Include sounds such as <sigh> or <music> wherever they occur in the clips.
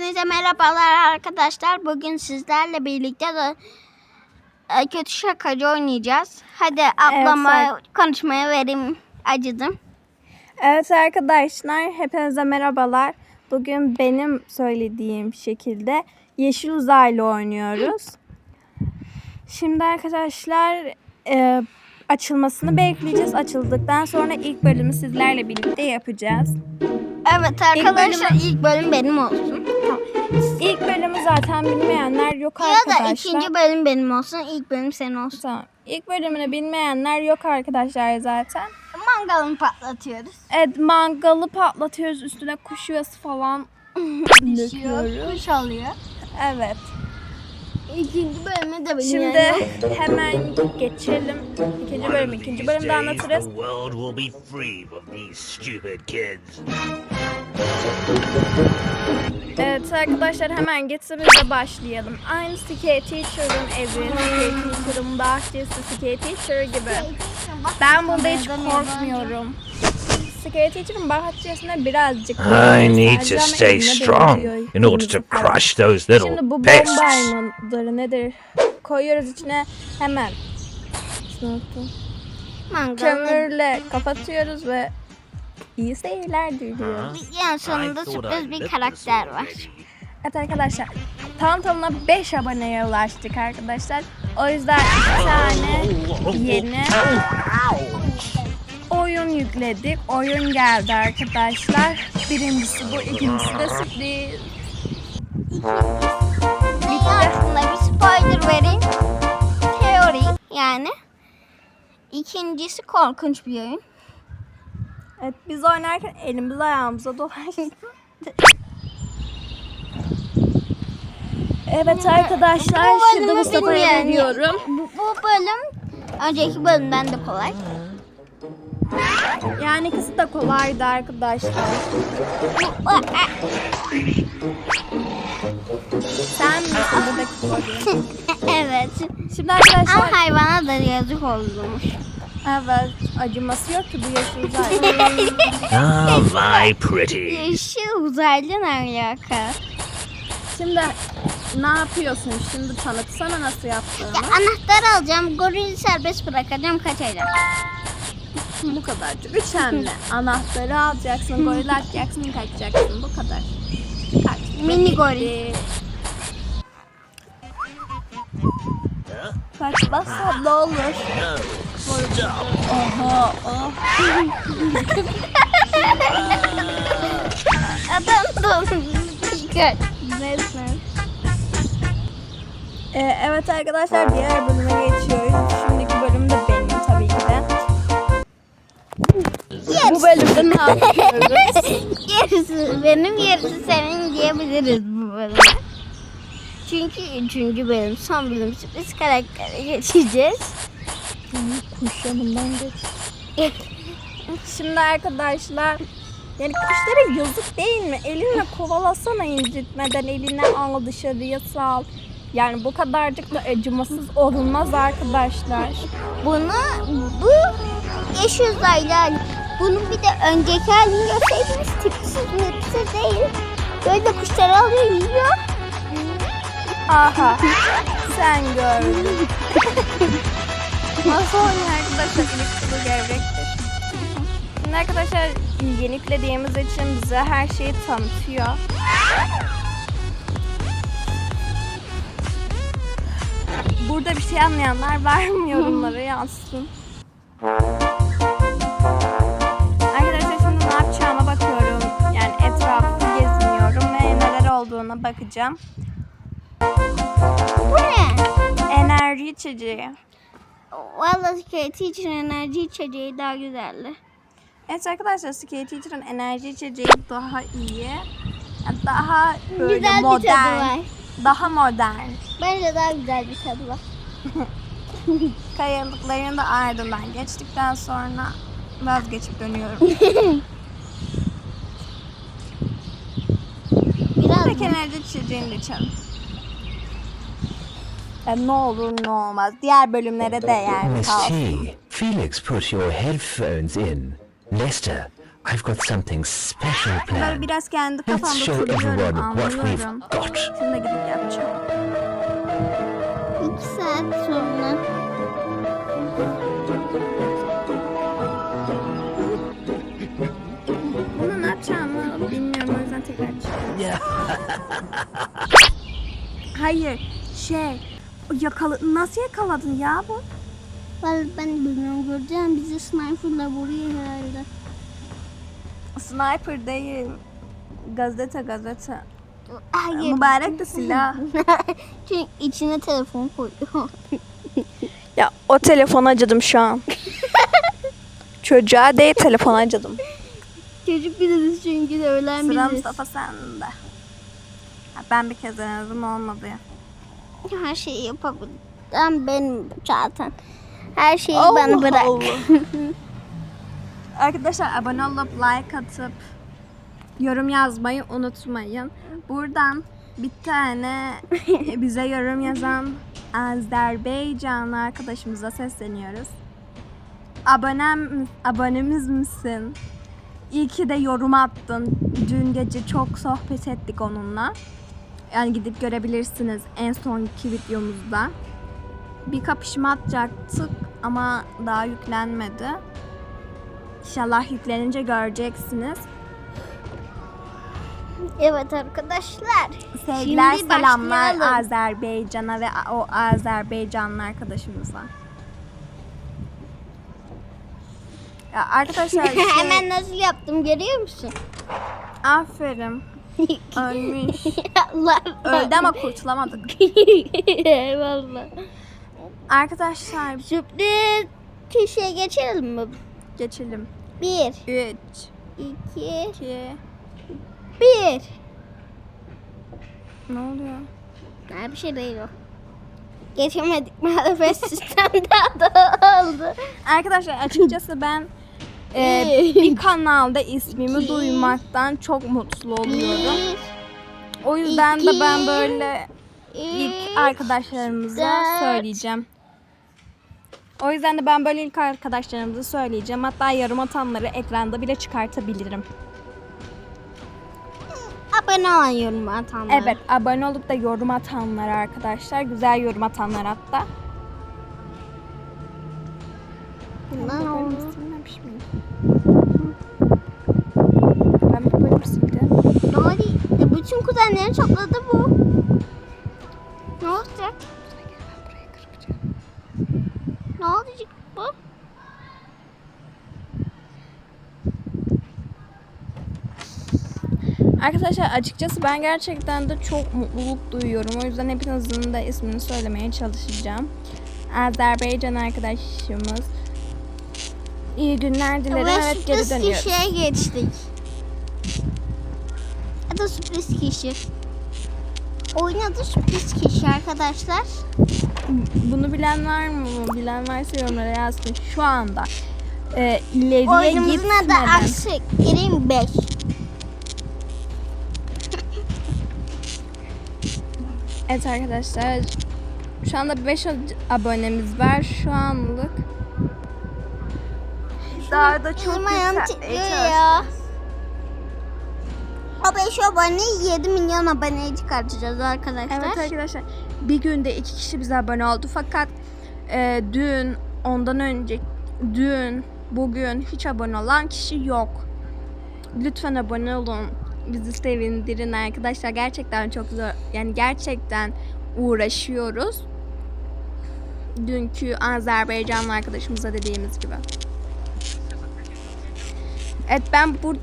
Hepinize merhabalar arkadaşlar. Bugün sizlerle birlikte de e, kötü şakacı oynayacağız. Hadi ablama Evet, konuşmaya vereyim. Acıdım. Evet arkadaşlar hepinize merhabalar. Bugün benim söylediğim şekilde Yeşil Uzaylı oynuyoruz. Şimdi arkadaşlar e, açılmasını bekleyeceğiz. Açıldıktan sonra ilk bölümü sizlerle birlikte yapacağız. Evet arkadaşlar ilk bölüm benim olsun. İlk bölümü zaten bilmeyenler yok Ya arkadaşlar. da ikinci bölüm benim olsun. ilk bölüm senin olsun. Tamam. İlk bölümünü bilmeyenler yok arkadaşlar zaten. Mangalını patlatıyoruz. Evet mangalı patlatıyoruz üstüne kuş yuvası falan <laughs> döküyoruz. kuş alıyor. Evet. İkinci bölümü de benim Şimdi hemen geçelim. İkinci bölüm, ikinci bölümde anlatırız. Evet arkadaşlar hemen geçsimizde başlayalım. Aynı Skate Teacher'ın evi, Skate Teacher'ın bahçesi, Skate Teacher gibi. Ben bunda hiç korkmuyorum. Skate Teacher'ın bahçesine birazcık I need to stay strong in order to crush those little Şimdi bu pests. bombaymadır nedir? Koyuyoruz içine hemen. Kömürle kapatıyoruz ve iyi seyirler diliyoruz. Yani sonunda sürpriz bir karakter var. Evet arkadaşlar tam tamına 5 aboneye ulaştık arkadaşlar. O yüzden iki tane yeni oyun yükledik. Oyun geldi arkadaşlar. Birincisi bu, ikincisi de sürpriz. Bitti. Aslında bir spoiler vereyim. Teori yani. İkincisi korkunç bir oyun. Evet biz oynarken elimiz ayağımıza dolaştı. Evet arkadaşlar Bu şimdi Mustafa'ya bilmeyen- veriyorum. Bu, bu bölüm önceki bölümden de kolay. Yani ikisi de kolaydı arkadaşlar. Sen misin buradaki <laughs> kolayı? evet. Şimdi arkadaşlar Ama hayvana da yazık olmuş. Evet acıması yok ki bu yeşil uzaylı. <laughs> Ah, my pretty. Yeşil uzaylı ne alaka? Şimdi ne yapıyorsun? Şimdi tanıtsana nasıl yaptığını. Ya, anahtar alacağım, gorili serbest bırakacağım, kaçacağım. Bu kadarcık. Üç hamle. Anahtarı alacaksın, goril atacaksın, kaçacaksın. Bu kadar. Kaç. Mini goril. Kaçmazsan ne olur? Oha, oh. Adam da Kaç. Neyse. Ee, evet arkadaşlar diğer bölüme geçiyoruz. Şimdiki bölüm de benim tabii ki de. Bu bölümde ne yapıyoruz? <laughs> Yarısı benim, yarısı senin diyebiliriz bu bölüme. Çünkü üçüncü bölüm, son bölüm sürpriz karaktere geçeceğiz. Kuş yanından geç. <laughs> Şimdi arkadaşlar yani kuşlara yazık değil mi? Elinle kovalasana incitmeden eline al dışarıya sal. Yani bu kadarcık da acımasız olunmaz arkadaşlar. Bunu, bu yeşil uzaylı. Bunun bir de önceki halini görseydiniz tipsiz mipsiz değil. Böyle kuşları alıyor yiyor. Aha sen gördün. Nasıl oynuyor arkadaşlar? İlk kılı gevrektir. Şimdi arkadaşlar yeni yüklediğimiz için bize her şeyi tanıtıyor. Burada bir şey anlayanlar var mı yorumlara yazsın. Arkadaşlar şimdi ne yapacağıma bakıyorum. Yani etrafı geziniyorum ve neler olduğuna bakacağım. Bu ne? Enerji içeceği. Vallahi Kate için enerji içeceği daha güzeldi. Evet arkadaşlar Skate Teacher'ın enerji içeceği daha iyi. Daha böyle güzel bir tadı modern. var. Daha modern. Bence daha güzel bir tadı var. <laughs> Kayalıkların da ardından geçtikten sonra vazgeçip dönüyorum. <laughs> Biraz Tek enerji içeceğini içelim. Ya ne olur ne olmaz. Diğer bölümlere de yani Miss kalsın. T, Felix put your headphones in. Lester, I've got something special Böyle planned. biraz kendi Let's kafamda show kuruyorum, everyone what we've anlıyorum. got. Şimdi gidip yapacağım. İki saat sonra. Bunu ne yapacağımı bilmiyorum o yüzden tekrar çıkıyorum. <laughs> Hayır şey yakala nasıl yakaladın ya bu? Vallahi ben bilmiyorum göreceğim bizi sniperla vuruyor herhalde. Sniper değil. Gazete gazete. Hayır. Mübarek de silah. <laughs> Çünkü içine telefon koyuyor. <laughs> ya o telefona acıdım şu an. <laughs> Çocuğa değil telefona acıdım. Çocuk biziz çünkü de ölen Sıra biziz. Mustafa sende. Ben bir kez denedim olmadı ya. Her şeyi yapabilirim. Benim zaten. Her şeyi bana bırak. <laughs> Arkadaşlar abone olup like atıp yorum yazmayı unutmayın. Buradan bir tane <laughs> bize yorum yazan Azerbaycanlı arkadaşımıza sesleniyoruz. Abonem, abonemiz misin? İyi ki de yorum attın. Dün gece çok sohbet ettik onunla. Yani gidip görebilirsiniz en sonki videomuzda. Bir kapışma atacaktık ama daha yüklenmedi. İnşallah yüklenince göreceksiniz. Evet arkadaşlar. Sevgiler Şimdi selamlar başlayalım. Azerbaycan'a ve o Azerbaycanlı arkadaşımıza. Ya arkadaşlar <laughs> şey, Hemen nasıl yaptım görüyor musun? aferin. Ölmüş. Öldü ama kurtulamadık. <laughs> Eyvallah. Arkadaşlar Sürpriz kişiye geçelim mi? geçelim. Bir, 3, iki, 2, bir. ne oluyor? Ha, bir şey değil o. Geçemedik maalesef <laughs> sistemde oldu. Arkadaşlar açıkçası ben e, Bir. kanalda ismimi duymaktan çok mutlu oluyorum. O yüzden de ben böyle ilk arkadaşlarımıza söyleyeceğim. O yüzden de ben böyle ilk arkadaşlarımıza söyleyeceğim. Hatta yorum atanları ekranda bile çıkartabilirim. Abone olan yorum atanlar. Evet, abone olup da yorum atanlar arkadaşlar. Güzel yorum atanlar hatta. Bundan Bu bölüm oldu. silinmemiş miydi? Ben bu bölüm sildim. Doğru. Kuzenleri topladı bu. Ne olacak? Ne olacak bu? Arkadaşlar açıkçası ben gerçekten de çok mutluluk duyuyorum. O yüzden hepinizin de ismini söylemeye çalışacağım. Azerbaycan arkadaşımız. İyi günler dilerim. Ve Evet geri dönüyoruz. kişiye geçtik. Adı sürpriz kişi. Oyun adı sürpriz kişi arkadaşlar. Bunu bilen var mı? Bilen varsa yorumlara yazsın. Şu anda e, ileriye Oyunumuzun adı gitmeden. Aksi Green 5. Evet arkadaşlar. Şu anda 5 abonemiz var şu anlık. Daha da çok yükseltmeye çalışıyoruz. 5 aboneyi 7 milyon aboneye çıkartacağız arkadaşlar. Evet arkadaşlar bir günde iki kişi bize abone oldu fakat e, dün ondan önce dün bugün hiç abone olan kişi yok. Lütfen abone olun. Bizi sevindirin arkadaşlar. Gerçekten çok zor. Yani gerçekten uğraşıyoruz. Dünkü Azerbaycanlı arkadaşımıza dediğimiz gibi. Evet ben bu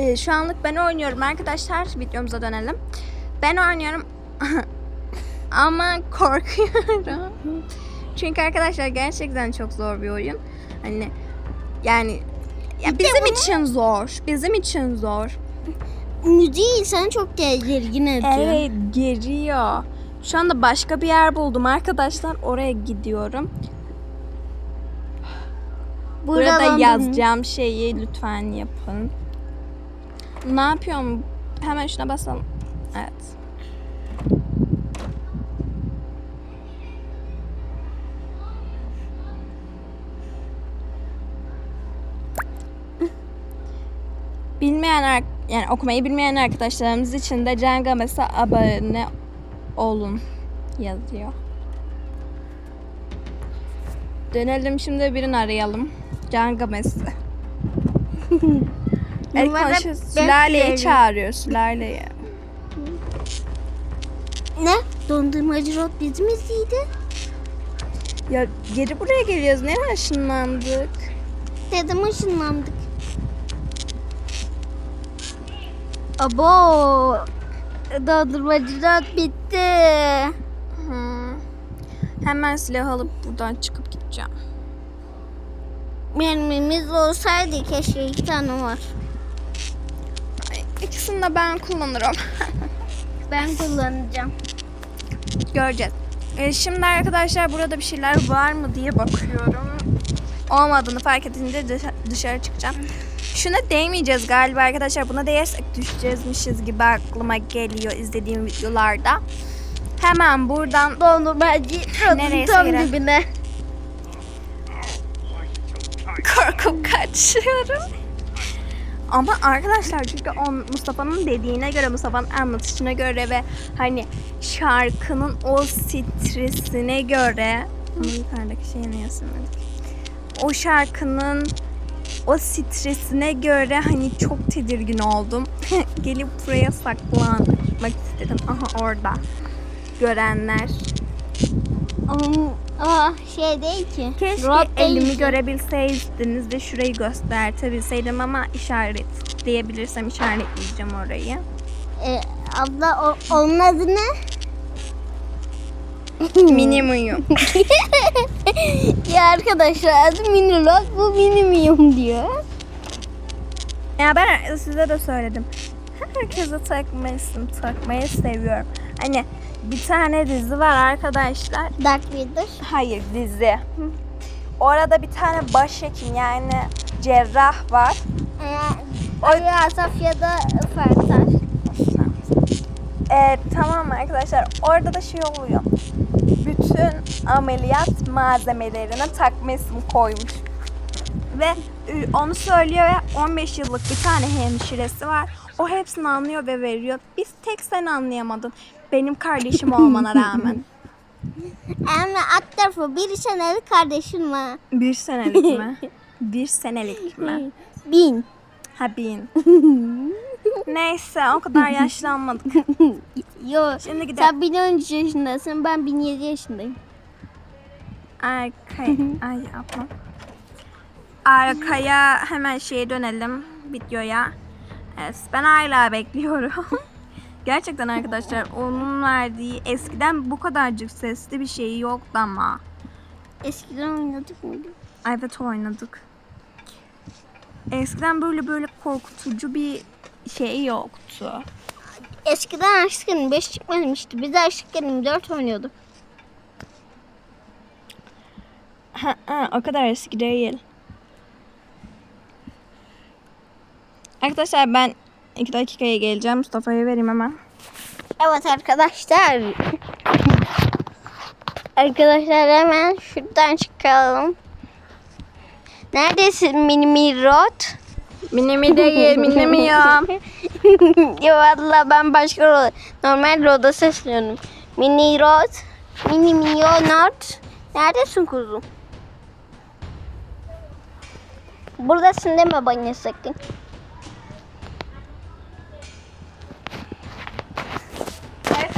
e, şu anlık ben oynuyorum arkadaşlar. Videomuza dönelim. Ben oynuyorum <laughs> ama korkuyorum. Çünkü arkadaşlar gerçekten çok zor bir oyun. Hani yani ya bizim için zor. Bizim için zor. Müziği insanı çok tedirgin ediyor. Evet geriyor. Şu anda başka bir yer buldum arkadaşlar. Oraya gidiyorum. Burada Buradan yazacağım şeyi lütfen yapın. Ne yapıyorum? Hemen şuna basalım. Evet. bilmeyen yani okumayı bilmeyen arkadaşlarımız için de Can Games'e abone olun yazıyor. Dönelim şimdi birini arayalım. Can Games'i. <laughs> El Numara konuşuyor. Sülale'yi çağırıyor. Sülale'yi. Ne? Dondurmacı Rod bizimiziydi. Ya geri buraya geliyoruz. Nereye ışınlandık? Dedim ışınlandık. Abo. Dondurmacı Rod bitti. Hı. Hemen silah alıp buradan çıkıp gideceğim. Mermimiz olsaydı keşke iki tane var. İkisini de ben kullanırım. <laughs> Ben kullanacağım. Göreceğiz. Ee, şimdi arkadaşlar burada bir şeyler var mı diye bakıyorum. Olmadığını fark edince dışa- dışarı çıkacağım. Şuna değmeyeceğiz galiba arkadaşlar. Buna değersek düşeceğizmişiz gibi aklıma geliyor izlediğim videolarda. Hemen buradan Dondurmacı Nereye tam girelim? dibine. korkup kaçıyorum. Ama arkadaşlar çünkü o Mustafa'nın dediğine göre Mustafa'nın anlatışına göre ve hani şarkının o stresine göre Ama yukarıdaki şeyi niye silmedik? O şarkının o stresine göre hani çok tedirgin oldum. <laughs> Gelip buraya saklanmak istedim. Aha orada. Görenler. Ama aa, şey değil ki. Keşke Rod değil elimi ki. görebilseydiniz de şurayı göstertebilseydim ama işaret diyebilirsem işaretleyeceğim orayı. Ee, abla o, onun adı ne? <laughs> Minimum. <laughs> ya arkadaşlar adı mini Rod bu minimum diyor. ya ben size de söyledim. Herkese takmayı, takmayı seviyorum. Hani bir tane dizi var arkadaşlar. Dark Vader. Hayır dizi. Orada bir tane başhekim yani cerrah var. Ee, Ali Asaf ya da Fertar. Evet tamam arkadaşlar orada da şey oluyor. Bütün ameliyat malzemelerini takma isim koymuş. Ve onu söylüyor ve 15 yıllık bir tane hemşiresi var. O hepsini anlıyor ve veriyor. Biz tek sen anlayamadın. Benim kardeşim olmana rağmen. <laughs> Ama alt tarafı bir senelik kardeşim var. Bir senelik mi? <laughs> Bir senelik mi? Bin. Ha bin. <laughs> Neyse o kadar yaşlanmadık. Yo. Şimdi gidelim. Sen 1013 yaşındasın ben 1007 yaşındayım. Arkaya, ay yapma. Arkaya hemen şeye dönelim videoya. Evet, ben hala bekliyorum. Gerçekten arkadaşlar onun verdiği eskiden bu kadarcık sesli bir şey yoktu ama. Eskiden oynadık mıydı? Evet oynadık. Eskiden böyle böyle korkutucu bir şey yoktu. Eskiden Aşkın 5 çıkmamıştı. Biz Aşkın 4 oynuyorduk. Ha, ha, o kadar eski değil. Arkadaşlar ben iki dakikaya geleceğim. Mustafa'ya vereyim hemen. Evet arkadaşlar. arkadaşlar hemen şuradan çıkalım. Neredesin mini mini rot? Minimi değil, minimi ya. <laughs> ya valla ben başka ro- normal roda sesleniyorum. Mini rot, mini milyonot. Neredesin kuzum? Buradasın deme bana sakın.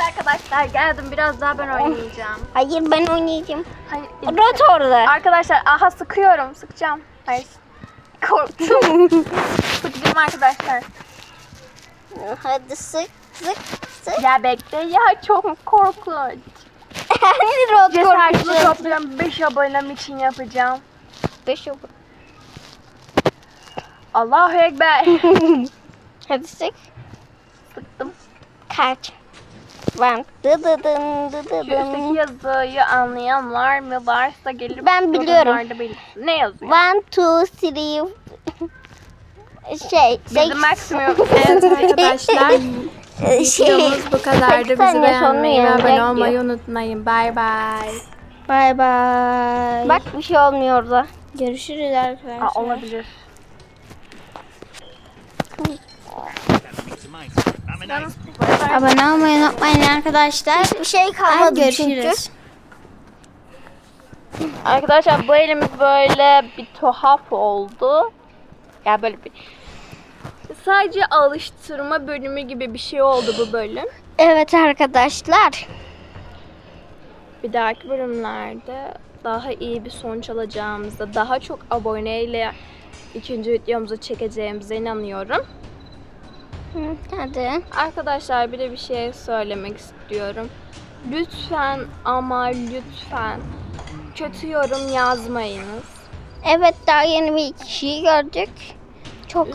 Arkadaşlar geldim. Biraz daha ben oynayacağım. Hayır ben oynayacağım. Hayır. Rot orada. Arkadaşlar aha sıkıyorum. Sıkacağım. Hayır. Korktum. <laughs> Sıkacağım arkadaşlar. Hadi sık sık sık. Ya bekle ya çok korkunç. <laughs> Rot Cesaretimi korkusu. topluyorum. 5 abonem için yapacağım. Beş oldu. Allahu Ekber. <laughs> Hadi sık. Sıktım. Kaç. Ben dıdıdın Şu üstteki dıdıdın. yazıyı anlayan var mı? Varsa gelip Ben biliyorum. yorumlarda belirtsin. Ne yazıyor? One, two, three. Şey, Bizim maksimum. Evet <laughs> arkadaşlar. şey, Videomuz bu kadardı. sekiz saniye Bizi sonra beğenmeyi ve abone olmayı unutmayın. Bay bay. Bye bye. Bak bir şey olmuyor da. Görüşürüz arkadaşlar. Aa, olabilir. Abone olmayı unutmayın arkadaşlar. Bir şey kalmadı görüşürüz. Arkadaşlar bu elimiz böyle bir tuhaf oldu. Ya böyle bir sadece alıştırma bölümü gibi bir şey oldu bu bölüm. Evet arkadaşlar. Bir dahaki bölümlerde daha iyi bir sonuç alacağımızda, daha çok aboneyle ikinci videomuzu çekeceğimize inanıyorum. Hı, Hadi. Arkadaşlar bir de bir şey söylemek istiyorum. Lütfen ama lütfen kötü yorum yazmayınız. Evet daha yeni bir kişiyi gördük. Çok